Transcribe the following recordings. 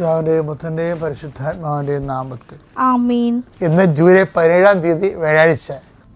പിതാവിന്റെയും പുത്രന്റെയും പരിശുദ്ധാത്മാവിന്റെയും നാമത്തിൽ ഇന്ന് ജൂലൈ പതിനേഴാം തീയതി വ്യാഴാഴ്ച.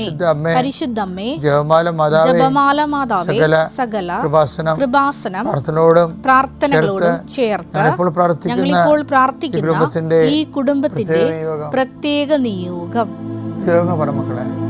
വഴി ഇടയാക്കണമേ. ഇടയാക്കണമേ പരിശുദ്ധ അമ്മേ പരിശുദ്ധമ്മേ ജപമാല മാതാവേ ജപമാല മാതാവേ സകല സകല കൃപാസനം കൃപാസനം പ്രാർത്ഥനയോടും പ്രാർത്ഥനകളോടും ചേർത്ത് ഞങ്ങളിപ്പോൾ പ്രാർത്ഥിക്കുന്ന ഈ കുടുംബത്തിന്റെ പ്രത്യേക നിയോഗം പ്രത്യേക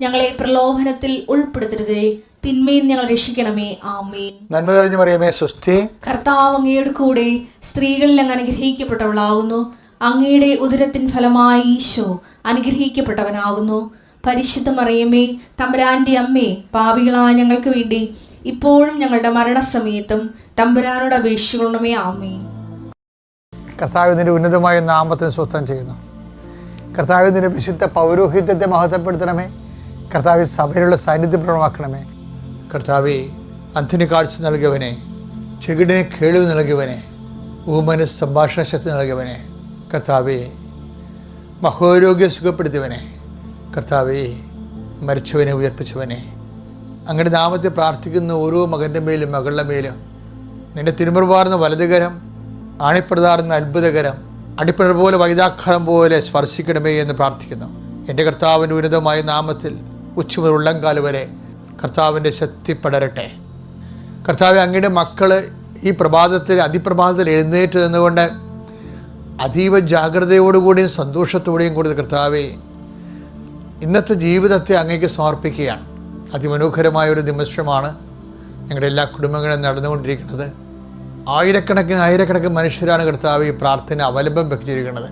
ഞങ്ങളെ പ്രലോഭനത്തിൽ ഉൾപ്പെടുത്തരുതേ. തിന്മയിൽ ഞങ്ങൾ രക്ഷിക്കണമേ. ആമേൻ. നന്മ തെളിഞ്ഞു മറിയമേ സ്വസ്തി. കർത്താവ് അങ്ങയുടെ കൂടെ സ്ത്രീകളിൽ അങ്ങ് അനുഗ്രഹിക്കപ്പെട്ടവളാകുന്നു. അങ്ങയുടെ ഉദരത്തിൻ ഫലമായി ഈശോ അനുഗ്രഹിക്കപ്പെട്ടവനാകുന്നു. പരിശുദ്ധ മറിയമേ തമ്പുരാന്റെ അമ്മേ പാവികളായ ഞങ്ങൾക്ക് വേണ്ടി ഇപ്പോഴും ഞങ്ങളുടെ മരണസമയത്തും തമ്പുരാനോട് അപേക്ഷിക്കണമേ. ആമേ കർത്താവിന്റെ ഉന്നതമായ നാമത്തിന് സ്വസ്ഥം ചെയ്യുന്നു. കർത്താവിന്റെ വിശുദ്ധ പൗരോഹിത്യത്തെ മഹത്വപ്പെടുത്തണമേ. കർത്താവ് സഭയിലുള്ള സാന്നിധ്യം പ്രകടമാക്കണമേ. കർത്താവെ അന്തിന് കാഴ്ച നൽകിയവനെ ചെകിടിന് കേളിവ് നൽകിയവനെ ഊമന് സംഭാഷണ ശക്തി നൽകിയവനെ കർത്താവെ മഹോരോഗ്യം സുഖപ്പെടുത്തിയവനെ കർത്താവെ മരിച്ചവനെ ഉയർപ്പിച്ചവനെ അങ്ങയുടെ നാമത്തെ പ്രാർത്ഥിക്കുന്ന ഓരോ മകന്റെ മേലും മകളുടെ മേലും നിന്റെ തിരുമുറുപാർന്ന വലതുകരം ആണിപ്രതാർന്ന അത്ഭുതകരം അടിപ്പിണർ പോലെ വൈതാഖരം പോലെ സ്പർശിക്കണമേ എന്ന് പ്രാർത്ഥിക്കുന്നു. എന്റെ കർത്താവിന്റെ ഉന്നതമായ നാമത്തിൽ ഉച്ചമുതൽ ഉള്ളംകാൽ വരെ കർത്താവിന്റെ ശക്തി പടരട്ടെ. കർത്താവ് അങ്ങയുടെ മക്കൾ ഈ പ്രഭാതത്തിൽ അതിപ്രഭാതത്തിൽ എഴുന്നേറ്റ് നിന്നുകൊണ്ട് അതീവ ജാഗ്രതയോടുകൂടിയും സന്തോഷത്തോടെയും കൂടി കർത്താവെ ഇന്നത്തെ ജീവിതത്തെ അങ്ങേക്ക് സമർപ്പിക്കുകയാണ്. അതിമനോഹരമായ ഒരു നിമിഷമാണ് ഞങ്ങളുടെ എല്ലാ കുടുംബങ്ങളും നടന്നുകൊണ്ടിരിക്കുന്നത്. ആയിരക്കണക്കിന് ആയിരക്കണക്കിന് മനുഷ്യരാണ് കർത്താവ് ഈ പ്രാർത്ഥന അവലംബം വെച്ചിരിക്കുന്നത്.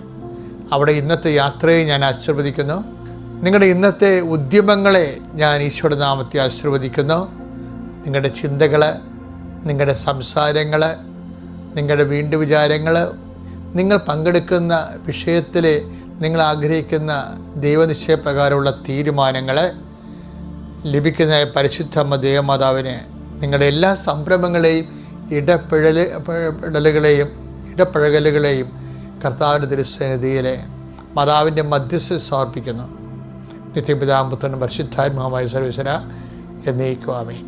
അവിടെ ഇന്നത്തെ യാത്രയെ ഞാൻ ആശീർവദിക്കുന്നു. നിങ്ങളുടെ ഇന്നത്തെ ഉദ്യമങ്ങളെ ഞാൻ ഈശോയുടെ നാമത്തെ ആശീർവദിക്കുന്നു. നിങ്ങളുടെ ചിന്തകൾ നിങ്ങളുടെ സംസാരങ്ങൾ നിങ്ങളുടെ വീണ്ടു വിചാരങ്ങൾ നിങ്ങൾ പങ്കെടുക്കുന്ന വിഷയത്തിൽ നിങ്ങൾ ആഗ്രഹിക്കുന്ന ദൈവനിശ്ചയപ്രകാരമുള്ള തീരുമാനങ്ങൾ ലഭിക്കുന്ന പരിശുദ്ധമ്മ ദേവമാതാവിന് നിങ്ങളുടെ എല്ലാ സംരംഭങ്ങളെയും ഇടലുകളെയും ഇടപഴകലുകളെയും കർത്താവിന്റെ തിരുസന്നിധിയിലെ മാതാവിന്റെ മധ്യസ്ഥ സമർപ്പിക്കുന്നു. നിത്യപിതാമ്പുത്രനും പരിശുദ്ധാത്മാവുമായ സർവീശ്വര എന്നേക്കുവാമേ.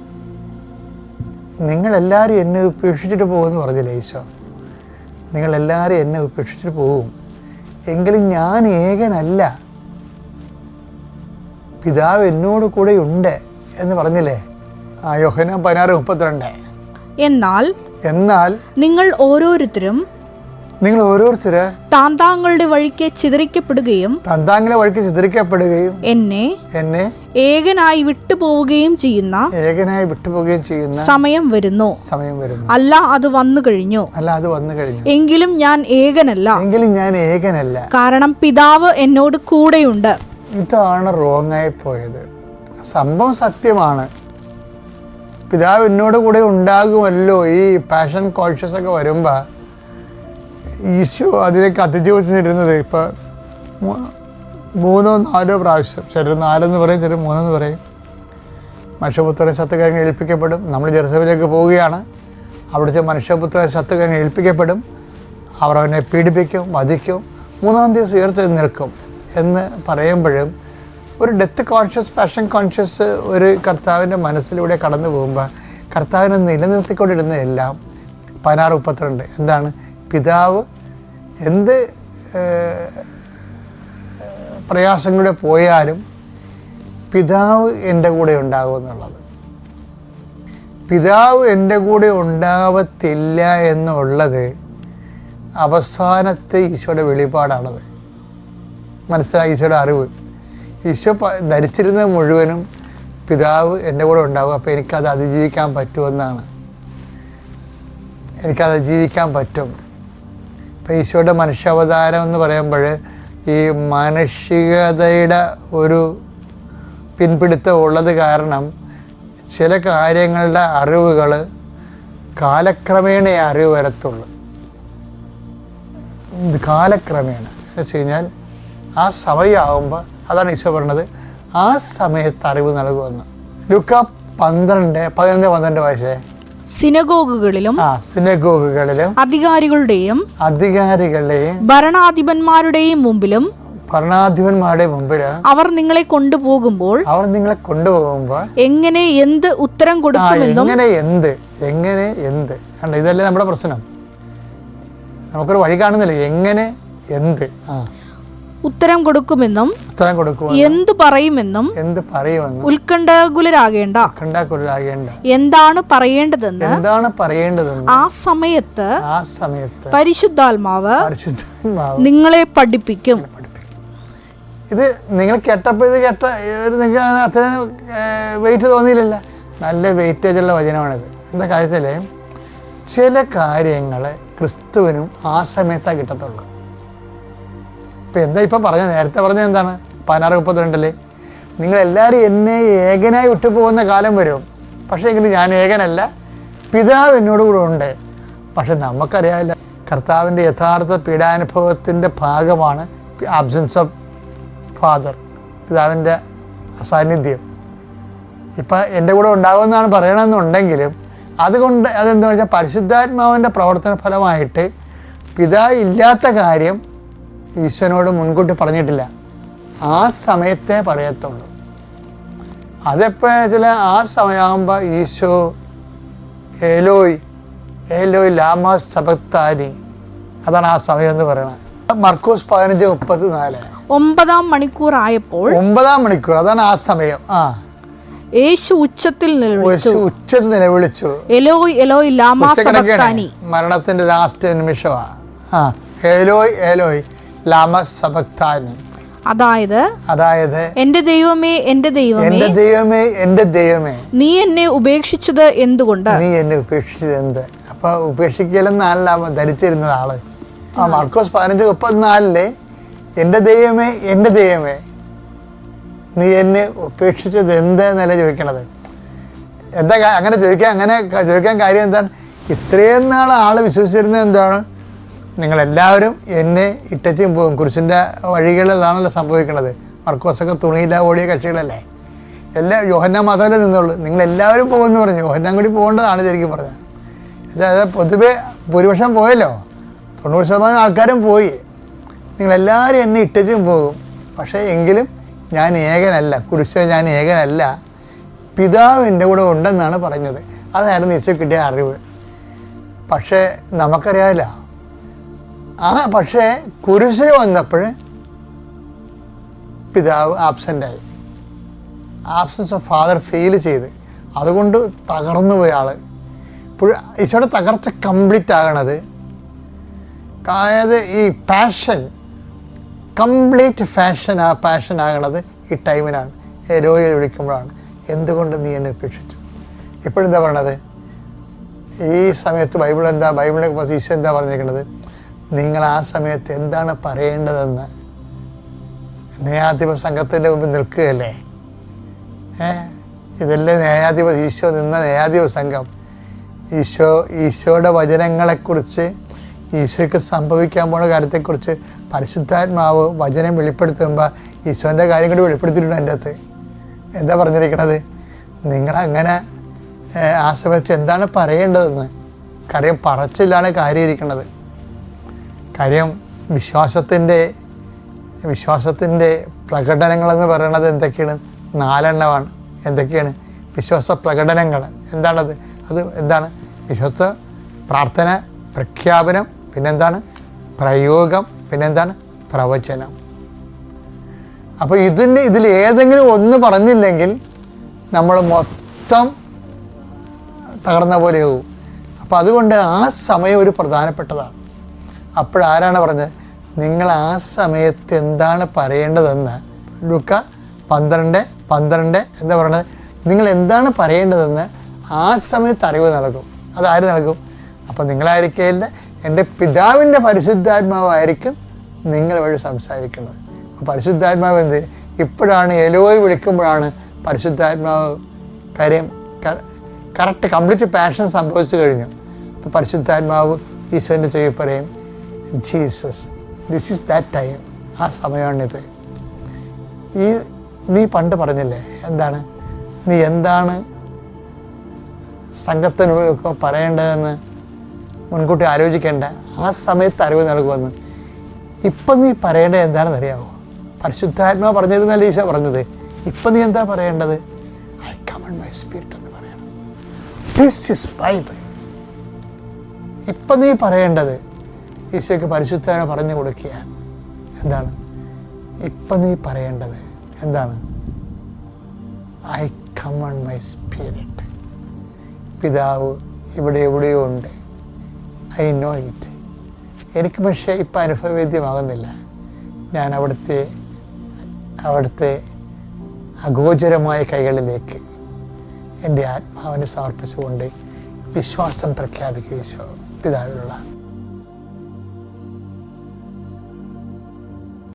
നിങ്ങളെല്ലാവരും എന്നെ ഉപേക്ഷിച്ചിട്ട് പോകുമെന്ന് പറഞ്ഞില്ലേ ഈശോ? നിങ്ങളെല്ലാവരും എന്നെ ഉപേക്ഷിച്ചിട്ട് പോകും. എങ്കിലും ഞാൻ ഏകനല്ല. പിതാവ് എന്നോട് കൂടെ ഉണ്ട് എന്ന് പറഞ്ഞില്ലേ? ആ യോഹന പതിനാറ് മുപ്പത്തിരണ്ട്. എന്നാൽ എന്നാൽ നിങ്ങൾ ഓരോരുത്തരും നിങ്ങൾ ഓരോരുത്തര് താന്താങ്ങളുടെ വഴിക്ക് ചിതറിക്കപ്പെടുകയും താന്താങ്ങളെ വഴിക്ക് ചിതറിക്കപ്പെടുകയും എന്നെ എന്നെ ഏകനായി വിട്ടുപോവുകയും ചെയ്യുന്ന ഏകനായി വിട്ടുപോവുകയും ചെയ്യുന്ന സമയം വരുന്നു. സമയം വരുന്നു. അല്ല അത് വന്നു കഴിഞ്ഞു. അല്ല അത് വന്നു കഴിഞ്ഞു. എങ്കിലും ഞാൻ ഏകനല്ല. എങ്കിലും ഞാൻ ഏകനല്ല. കാരണം പിതാവ് എന്നോട് കൂടെയുണ്ട്. ഇതാണ് റോങ് ആയി പോയത്. സംഭവം സത്യമാണ്. പിതാവ് എന്നോട് കൂടെ ഉണ്ടാകുമല്ലോ ഈ പാഷൻ കോൺഷ്യസ് ഒക്കെ വരുമ്പോൾ ഈശോ അതിലേക്ക് അതിജീവിച്ചിരുന്നത് വെച്ചിരുന്നത് ഇപ്പം മൂന്നോ നാലോ പ്രാവശ്യം. ചിലർ നാലെന്ന് പറയും ചിലർ മൂന്നെന്ന് പറയും. മനുഷ്യപുത്രൻ ശത്രുക്കാരൻ ഏൽപ്പിക്കപ്പെടും. നമ്മൾ ജെറുസലേമിലേക്ക് പോവുകയാണ്. അവിടുത്തെ മനുഷ്യപുത്രൻ ശത്രുക്കാരൻ ഏൽപ്പിക്കപ്പെടും. അവർ അവനെ പീഡിപ്പിക്കും വധിക്കും. മൂന്നാം ദിവസം ഉയർത്തി നിൽക്കും എന്ന് പറയുമ്പോഴും ഒരു ഡെത്ത് കോൺഷ്യസ് പാഷൻ കോൺഷ്യസ് ഒരു കർത്താവിന്റെ മനസ്സിലൂടെ കടന്നു പോകുമ്പോൾ കർത്താവിനെ നിലനിർത്തിക്കൊണ്ടിരുന്നതെല്ലാം പതിനാറ് മുപ്പത്തിരണ്ട്. എന്താണ്? പിതാവ് എന്ത് പ്രയാസങ്ങളുടെ പോയാലും പിതാവ് എന്റെ കൂടെ ഉണ്ടാകും എന്നുള്ളത്. പിതാവ് എന്റെ കൂടെ ഉണ്ടാവത്തില്ല എന്നുള്ളത് അവസാനത്തെ ഈശോയുടെ വെളിപാടാണത്. മനസ്സിലായി ഈശോയുടെ അറിവ്. ഈശോ ധരിച്ചിരുന്ന ധരിച്ചിരുന്നത് മുഴുവനും പിതാവ് എന്റെ കൂടെ ഉണ്ടാവും. അപ്പോൾ എനിക്കത് അതിജീവിക്കാൻ പറ്റുമെന്നാണ്. എനിക്കത് ജീവിക്കാൻ പറ്റും. ഇപ്പം ഈശോയുടെ മനുഷ്യാവതാരം എന്ന് പറയുമ്പോൾ ഈ മാനുഷികതയുടെ ഒരു പിൻപിടുത്തം ഉള്ളത് കാരണം ചില കാര്യങ്ങളുടെ അറിവുകൾ കാലക്രമേണ അറിവ് വരത്തുള്ളൂ. കാലക്രമേണ. എന്ന് വെച്ച് കഴിഞ്ഞാൽ ആ സമയമാകുമ്പോൾ അതാണ് ഈശോ പറഞ്ഞത് ആ സമയത്ത് അറിവ് നൽകുമെന്ന്. ലുക്ക പന്ത്രണ്ട് പതിനൊന്ന് പന്ത്രണ്ട് വയസ്സേ സിനഗോഗുകളിലും സിനഗോഗുകളിലും അധികാരികളുടെയും അധികാരികളുടെയും ഭരണാധിപന്മാരുടെയും മുമ്പിലും ഭരണാധിപന്മാരുടെ മുമ്പിൽ അവർ നിങ്ങളെ കൊണ്ടുപോകുമ്പോൾ അവർ നിങ്ങളെ കൊണ്ടുപോകുമ്പോൾ എങ്ങനെ എന്ത് ഉത്തരം കൊടുക്കുമെന്നും എങ്ങനെ എന്ത് എങ്ങനെ എന്ത്? കണ്ട ഇതല്ലേ നമ്മുടെ പ്രശ്നം. നമുക്കൊരു വഴി കാണുന്നില്ല? എങ്ങനെ എന്ത്? ആ. ഉത്തരം കൊടുക്കുമെന്നും ഉത്തരം കൊടുക്കും എന്തു പറയുമെന്നും എന്ത് പറയുമെന്ന് ഉത്കണ്ഠകുലരാകേണ്ട. ഉത്കണ്ഠാകുലരാകേണ്ട. എന്താണ് പറയേണ്ടതെന്ന് എന്താണ് പറയേണ്ടതെന്ന് ആ സമയത്ത് ആ സമയത്ത് പരിശുദ്ധാത്മാവ് പരിശുദ്ധാത്മാവ് നിങ്ങളെ പഠിപ്പിക്കും. ഇത് നിങ്ങൾ കേട്ടപ്പോൾ ഇത് കേട്ട നിങ്ങൾക്ക് അത്ര വെയിറ്റ് തോന്നിയില്ലല്ല. നല്ല വെയിറ്റേജ് ഉള്ള വചനമാണിത്. എന്താ കാര്യത്തിൽ ചില കാര്യങ്ങൾ ക്രിസ്തുവിനും ആ സമയത്താണ് കിട്ടത്തുള്ളൂ. ഇപ്പം എന്താ ഇപ്പം പറഞ്ഞ നേരത്തെ പറഞ്ഞത് എന്താണ്? പതിനാറ് മുപ്പത്തിരണ്ടിൽ. നിങ്ങളെല്ലാവരും എന്നെ ഏകനായി വിട്ടുപോകുന്ന കാലം വരും. പക്ഷേ എങ്കിൽ ഞാൻ ഏകനല്ല. പിതാവ് എന്നോട് കൂടെ ഉണ്ട്. പക്ഷെ നമുക്കറിയാമല്ല കർത്താവിന്റെ യഥാർത്ഥ പീഡാനുഭവത്തിന്റെ ഭാഗമാണ് ആബ്സെൻസ് ഓഫ് ഫാദർ പിതാവിന്റെ അസാന്നിധ്യം. ഇപ്പം എന്റെ കൂടെ ഉണ്ടാകുമെന്നാണ് പറയണമെന്നുണ്ടെങ്കിലും അതുകൊണ്ട് അതെന്താണെന്ന് വെച്ചാൽ പരിശുദ്ധാത്മാവിന്റെ പ്രവർത്തന ഫലമായിട്ട് പിതാവ് ഇല്ലാത്ത കാര്യം ഈശ്വരനോട് മുൻകൂട്ടി പറഞ്ഞിട്ടില്ല. ആ സമയത്തെ പറയത്തുള്ളൂ. അതെപ്പോൾ ചില ആ സമയമാകുമ്പോൾ ഈശോ ഏലോയ് ഏലോയ് ലാമ സബക്താനി. അതാണ് ആ സമയം എന്ന് പറയുന്നത്. മർക്കോസ് പതിനഞ്ച് മുപ്പത്തി നാല് ഒമ്പതാം മണിക്കൂർ ആയപ്പോൾ ഒമ്പതാം മണിക്കൂർ അതാണ് ആ സമയം. ആ. യേശു ഉച്ചത്തിൽ നിലവിളിച്ചു. ഉച്ചത്തിൽ നിലവിളിച്ചു. എലോയ് എലോയ് ലാമാ സബക്താനി. മരണത്തിന്റെ ലാസ്റ്റ് നിമിഷമാണ് ആ. ഏലോയ് ഏലോയ്. ലാമ സബക്താനി അതായത് അതായത് എന്റെ ദൈവമേ എന്റെ ദൈവമേ എന്റെ ദൈവമേ എന്റെ ദൈവമേ. നീ എന്നെ ഉപേക്ഷിച്ചത് എന്തുകൊണ്ട്? നീ എന്നെ ഉപേക്ഷിച്ചത് എന്ത്? അപ്പൊ ഉപേക്ഷിക്കലെന്നല്ല ധരിച്ചിരുന്നത് ആൾ. ആ മാർക്കോസ് പതിനഞ്ച് മുപ്പത്തിനാലിൽ എന്റെ ദൈവമേ എന്റെ ദൈവമേ നീ എന്നെ ഉപേക്ഷിച്ചത് എന്ത് എന്നല്ല ചോദിക്കണത്. എന്താ അങ്ങനെ ചോദിക്കാൻ അങ്ങനെ ചോദിക്കാൻ കാര്യം എന്താണ്? ഇത്രയും നാൾ ആൾ വിശ്വസിച്ചിരുന്നത് എന്താണ്? നിങ്ങളെല്ലാവരും എന്നെ ഇട്ടച്ചും പോകും കുരിശിന്റെ വഴികളിലാണല്ലോ സംഭവിക്കുന്നത് മർക്കോസൊക്കെ തുണിയില്ല ഓടിയ കക്ഷികളല്ലേ? എല്ലാ യോഹന്നാൻ മാത്രമല്ലേ നിന്നുള്ളൂ. നിങ്ങളെല്ലാവരും പോകുമെന്ന് പറഞ്ഞു. യോഹന്നാൻ കൂടി പോകേണ്ടതാണ് ശരിക്കും പറഞ്ഞത്. അതായത് പൊതുവെ ഭൂരിപക്ഷം പോയല്ലോ. തൊണ്ണൂറ് ശതമാനം ആൾക്കാരും പോയി. നിങ്ങളെല്ലാവരും എന്നെ ഇട്ടച്ചും പോകും. പക്ഷേ എങ്കിലും ഞാൻ ഏകനല്ല. കുരിശ് ഞാൻ ഏകനല്ല. പിതാവ് എന്റെ കൂടെ ഉണ്ടെന്നാണ് പറഞ്ഞത്. അതായിരുന്നു ഈശോ കിട്ടിയ അറിവ്. പക്ഷേ നമുക്കറിയാമല്ലോ ആ പക്ഷേ കുരിശിൽ വന്നപ്പോൾ പിതാവ് ആബ്സെന്റായി ആബ്സൻസ് ഓഫ് ഫാദർ ഫീൽ ചെയ്ത്. അതുകൊണ്ട് തകർന്നു പോയ ആൾ ഇപ്പോൾ ഈശോയുടെ തകർച്ച കംപ്ലീറ്റ് ആകണത് അതായത് ഈ പാഷൻ കംപ്ലീറ്റ് ഫാഷൻ ആ പാഷൻ ആകണത് ഈ ടൈമിനാണ് രോഗിയെ വിളിക്കുമ്പോഴാണ്. എന്തുകൊണ്ട് നീ എന്നെ ഉപേക്ഷിച്ചു? ഇപ്പോഴെന്താ പറയണത്? ഈ സമയത്ത് ബൈബിൾ എന്താ? ബൈബിളിനെ കുറിച്ച് ഈശോ എന്താ പറഞ്ഞിരിക്കുന്നത് നിങ്ങൾ ആ സമയത്ത് എന്താണ് പറയേണ്ടതെന്ന് ന്യായാധിപ സംഘത്തിന്റെ മുമ്പിൽ നിൽക്കുകയല്ലേ? ഏ? ഇതല്ലേ ന്യായാധിപ ഈശോ നിന്ന ന്യായാധിപ സംഘം. ഈശോ ഈശോയുടെ വചനങ്ങളെക്കുറിച്ച് ഈശോയ്ക്ക് സംഭവിക്കാൻ പോണ കാര്യത്തെക്കുറിച്ച് പരിശുദ്ധാത്മാവ് വചനം വെളിപ്പെടുത്തുമ്പോൾ ഈശോന്റെ കാര്യം കൂടി വെളിപ്പെടുത്തിയിട്ടുണ്ട് എന്റെ അകത്ത്. എന്താ പറഞ്ഞിരിക്കണത്? നിങ്ങളങ്ങനെ ആ സമയത്ത് എന്താണ് പറയേണ്ടതെന്ന്? കാര്യം പറച്ചിലാണ് കാര്യം ഇരിക്കുന്നത് കാര്യം വിശ്വാസത്തിന്റെ വിശ്വാസത്തിന്റെ പ്രകടനങ്ങളെന്ന് പറയുന്നത് എന്തൊക്കെയാണ്? നാലെണ്ണമാണ്. എന്തൊക്കെയാണ്? വിശ്വാസ പ്രകടനങ്ങൾ. എന്താണത്? അത് എന്താണ്? വിശ്വാസ പ്രാർത്ഥന പ്രഖ്യാപനം പിന്നെന്താണ്? പ്രയോഗം പിന്നെന്താണ്? പ്രവചനം. അപ്പോൾ ഇതിന്റെ ഇതിൽ ഏതെങ്കിലും ഒന്ന് പറഞ്ഞില്ലെങ്കിൽ നമ്മൾ മൊത്തം തകർന്ന പോലെയാവും. അപ്പോൾ അതുകൊണ്ട് ആ സമയം ഒരു പ്രധാനപ്പെട്ടതാണ്. അപ്പോഴാരാണ് പറഞ്ഞത്? നിങ്ങൾ ആ സമയത്ത് എന്താണ് പറയേണ്ടതെന്ന്? ലുക്ക പന്ത്രണ്ട് പന്ത്രണ്ട് എന്താ പറയുന്നത് നിങ്ങൾ എന്താണ് പറയേണ്ടതെന്ന് ആ സമയത്ത് അറിവ് നൽകും. അതാര് നൽകും? അപ്പോൾ നിങ്ങളായിരിക്കില്ല എന്റെ പിതാവിന്റെ പരിശുദ്ധാത്മാവായിരിക്കും നിങ്ങൾ വഴി സംസാരിക്കുന്നത്. അപ്പോൾ പരിശുദ്ധാത്മാവ് എന്ത്? ഇപ്പോഴാണ് എലോയി വിളിക്കുമ്പോഴാണ് പരിശുദ്ധാത്മാവ് കാര്യം കറക്റ്റ് കംപ്ലീറ്റ് പാഷൻ സംഭവിച്ചു കഴിഞ്ഞു. അപ്പോൾ പരിശുദ്ധാത്മാവ് ഈശോന്റെ ചെയ്യും പറയും Jesus this is that time ആ സമയമാണിത്. ഈ നീ പണ്ട് പറഞ്ഞില്ലേ എന്താണ്? നീ എന്താണ് സംഘത്തിന് മുമ്പിൽ പറയേണ്ടതെന്ന് മുൻകൂട്ടി ആലോചിക്കേണ്ട ആ സമയത്ത് അറിവ് നൽകുമെന്ന്. ഇപ്പം നീ പറയേണ്ടത് എന്താണെന്ന് അറിയാമോ പരിശുദ്ധാത്മാ പറഞ്ഞിരുന്നല്ലേ ഈശോ പറഞ്ഞത്? ഇപ്പം നീ എന്താ പറയേണ്ടത്? ഐ കമൺ മൈ സ്പിരിറ്റ് എന്ന് പറയണം. ദിസ് ഇസ് ബൈബിൾ ഇപ്പം നീ പറയേണ്ടത് ഈശോയ്ക്ക് പരിശുദ്ധനെ പറഞ്ഞു കൊടുക്കുകയാണ്. എന്താണ്? ഇപ്പം നീ പറയേണ്ടത് എന്താണ്? ഐ കമൺ മൈ സ്പിരിറ്റ് പിതാവ് ഇവിടെ എവിടെയോ ഉണ്ട്. ഐ നോ ഇറ്റ് എനിക്ക് പക്ഷേ ഇപ്പം അനുഭവവേദ്യമാകുന്നില്ല. ഞാൻ അവിടുത്തെ അവിടുത്തെ അഗോചരമായ കൈകളിലേക്ക് എന്റെ ആത്മാവിനെ സമർപ്പിച്ചുകൊണ്ട് വിശ്വാസം പ്രഖ്യാപിക്കുക ഈശോ പിതാവിലുള്ള